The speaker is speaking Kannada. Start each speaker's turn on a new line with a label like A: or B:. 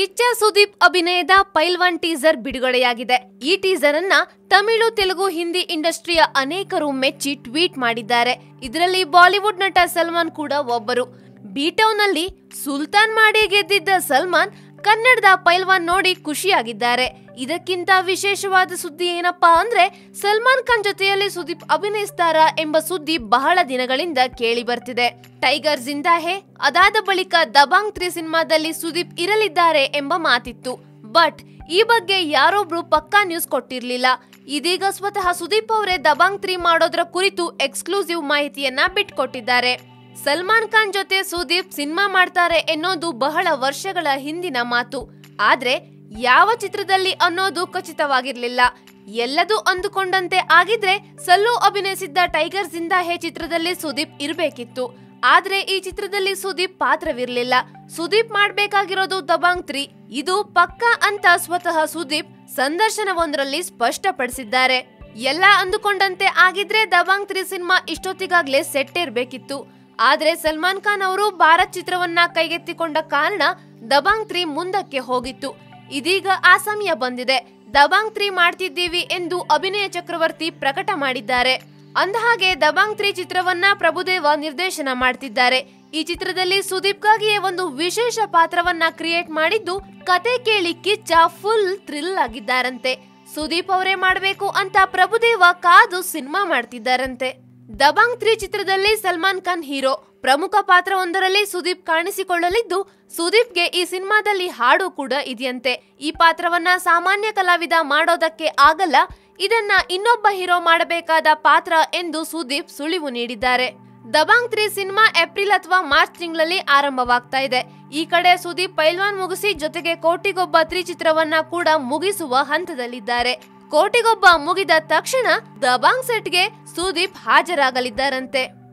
A: ಕಿಚ್ಚ ಸುದೀಪ್ ಅಭಿನಯದ ಪೈಲ್ವಾನ್ ಟೀಸರ್ ಬಿಡುಗಡೆಯಾಗಿದೆ. ಈ ಟೀಸರ್ ಅನ್ನ ತಮಿಳು, ತೆಲುಗು, ಹಿಂದಿ ಇಂಡಸ್ಟ್ರಿಯ ಅನೇಕರು ಮೆಚ್ಚಿ ಟ್ವೀಟ್ ಮಾಡಿದ್ದಾರೆ. ಇದರಲ್ಲಿ ಬಾಲಿವುಡ್ ನಟ ಸಲ್ಮಾನ್ ಕೂಡ ಒಬ್ಬರು. ಬಿಟೌನ್ನಲ್ಲಿ ಸುಲ್ತಾನ್ ಮಾಡಿ ಗೆದ್ದಿದ್ದ ಸಲ್ಮಾನ್ ಕನ್ನಡದ ಪೈಲ್ವಾನ್ ನೋಡಿ ಖುಷಿಯಾಗಿದ್ದಾರೆ. ಇದಕ್ಕಿಂತ ವಿಶೇಷವಾದ ಸುದ್ದಿ ಏನಪ್ಪಾ ಅಂದ್ರೆ, ಸಲ್ಮಾನ್ ಖಾನ್ ಜೊತೆಯಲ್ಲಿ ಸುದೀಪ್ ಅಭಿನಯಿಸ್ತಾರ ಎಂಬ ಸುದ್ದಿ ಬಹಳ ದಿನಗಳಿಂದ ಕೇಳಿ ಬರ್ತಿದೆ. ಟೈಗರ್ ಜಿಂದಾಹೆ, ಅದಾದ ಬಳಿಕ ದಬಾಂಗ್ ತ್ರೀ ಸಿನಿಮಾದಲ್ಲಿ ಸುದೀಪ್ ಇರಲಿದ್ದಾರೆ ಎಂಬ ಮಾತಿತ್ತು. ಬಟ್, ಈ ಬಗ್ಗೆ ಯಾರೊಬ್ರು ಪಕ್ಕಾ ನ್ಯೂಸ್ ಕೊಟ್ಟಿರ್ಲಿಲ್ಲ. ಇದೀಗ ಸ್ವತಃ ಸುದೀಪ್ ಅವರೇ ದಬಾಂಗ್ ತ್ರೀ ಮಾಡೋದ್ರ ಕುರಿತು ಎಕ್ಸ್ಕ್ಲೂಸಿವ್ ಮಾಹಿತಿಯನ್ನ ಬಿಟ್ಕೊಟ್ಟಿದ್ದಾರೆ. ಸಲ್ಮಾನ್ ಖಾನ್ ಜೊತೆ ಸುದೀಪ್ ಸಿನಿಮಾ ಮಾಡ್ತಾರೆ ಎನ್ನೋದು ಬಹಳ ವರ್ಷಗಳ ಹಿಂದಿನ ಮಾತು. ಆದ್ರೆ ಯಾವ ಚಿತ್ರದಲ್ಲಿ ಅನ್ನೋದು ಖಚಿತವಾಗಿರ್ಲಿಲ್ಲ. ಎಲ್ಲದೂ ಅಂದುಕೊಂಡಂತೆ ಆಗಿದ್ರೆ ಸಲ್ಲು ಅಭಿನಯಿಸಿದ್ದ ಟೈಗರ್ ಜಿಂದಾಹೆ ಚಿತ್ರದಲ್ಲಿ ಸುದೀಪ್ ಇರಬೇಕಿತ್ತು. ಆದ್ರೆ ಈ ಚಿತ್ರದಲ್ಲಿ ಸುದೀಪ್ ಪಾತ್ರವಿರಲಿಲ್ಲ. ಸುದೀಪ್ ಮಾಡಬೇಕಾಗಿರೋದು ದಬಾಂಗ್ ತ್ರೀ. ಇದು ಪಕ್ಕಾ ಅಂತ ಸ್ವತಃ ಸುದೀಪ್ ಸಂದರ್ಶನವೊಂದರಲ್ಲಿ ಸ್ಪಷ್ಟಪಡಿಸಿದ್ದಾರೆ. ಎಲ್ಲ ಅಂದುಕೊಂಡಂತೆ ಆಗಿದ್ರೆ ದಬಾಂಗ್ ತ್ರೀ ಸಿನಿಮಾ ಇಷ್ಟೊತ್ತಿಗಾಗ್ಲೇ ಸೆಟ್ ಇರ್ಬೇಕಿತ್ತು ಆದ್ರೆ ಸಲ್ಮಾನ್ ಖಾನ್ ಅವರು ಭಾರತ್ ಚಿತ್ರವನ್ನ ಕೈಗೆತ್ತಿಕೊಂಡ ಕಾರಣ ದಬಾಂಗ್ ತ್ರೀ ಮುಂದಕ್ಕೆ ಹೋಗಿತ್ತು. ಇದೀಗ ಆ ಸಮಯ ಬಂದಿದೆ. ದಬಾಂಗ್ ತ್ರೀ ಮಾಡ್ತಿದ್ದೀವಿ ಎಂದು ಅಭಿನಯ ಚಕ್ರವರ್ತಿ ಪ್ರಕಟ ಮಾಡಿದ್ದಾರೆ. ಅಂದಹಾಗೆ, ದಬಾಂಗ್ ತ್ರೀ ಚಿತ್ರವನ್ನ ಪ್ರಭುದೇವ ನಿರ್ದೇಶನ ಮಾಡ್ತಿದ್ದಾರೆ. ಈ ಚಿತ್ರದಲ್ಲಿ ಸುದೀಪ್ಗಾಗಿಯೇ ಒಂದು ವಿಶೇಷ ಪಾತ್ರವನ್ನ ಕ್ರಿಯೇಟ್ ಮಾಡಿದ್ದು ಕತೆ ಕೇಳಿ ಕಿಚ್ಚ ಫುಲ್ ಥ್ರಿಲ್ ಆಗಿದ್ದಾರಂತೆ. ಸುದೀಪ್ ಅವರೇ ಮಾಡಬೇಕು ಅಂತ ಪ್ರಭುದೇವ ಕಾದು ಸಿನಿಮಾ ಮಾಡ್ತಿದ್ದಾರಂತೆ. ದಬಾಂಗ್ ತ್ರೀ ಚಿತ್ರದಲ್ಲಿ ಸಲ್ಮಾನ್ ಖಾನ್ ಹೀರೋ. ಪ್ರಮುಖ ಪಾತ್ರವೊಂದರಲ್ಲಿ ಸುದೀಪ್ ಕಾಣಿಸಿಕೊಳ್ಳಲಿದ್ದು, ಸುದೀಪ್ಗೆ ಈ ಸಿನಿಮಾದಲ್ಲಿ ಹಾಡು ಕೂಡ ಇದೆಯಂತೆ. ಈ ಪಾತ್ರವನ್ನ ಸಾಮಾನ್ಯ ಕಲಾವಿದ ಮಾಡೋದಕ್ಕೆ ಆಗಲ್ಲ, ಇದನ್ನ ಇನ್ನೊಬ್ಬ ಹೀರೋ ಮಾಡಬೇಕಾದ ಪಾತ್ರ ಎಂದು ಸುದೀಪ್ ಸುಳಿವು ನೀಡಿದ್ದಾರೆ. ದಬಾಂಗ್ ತ್ರೀ ಸಿನಿಮಾ ಏಪ್ರಿಲ್ ಅಥವಾ ಮಾರ್ಚ್ ತಿಂಗಳಲ್ಲಿ ಆರಂಭವಾಗ್ತಾ ಇದೆ. ಈ ಕಡೆ ಸುದೀಪ್ ಪೈಲ್ವಾನ್ ಮುಗಿಸಿ ಜೊತೆಗೆ ಕೋಟಿಗೊಬ್ಬ ತ್ರಿಚಿತ್ರವನ್ನ ಕೂಡ ಮುಗಿಸುವ ಹಂತದಲ್ಲಿದ್ದಾರೆ. ಕೋಟಿಗೊಬ್ಬ ಮುಗಿದ ತಕ್ಷಣ ದಬಾಂಗ್ ಸೆಟ್ಗೆ ಸುದೀಪ್ ಹಾಜರಾಗಲಿದ್ದಾರಂತೆ.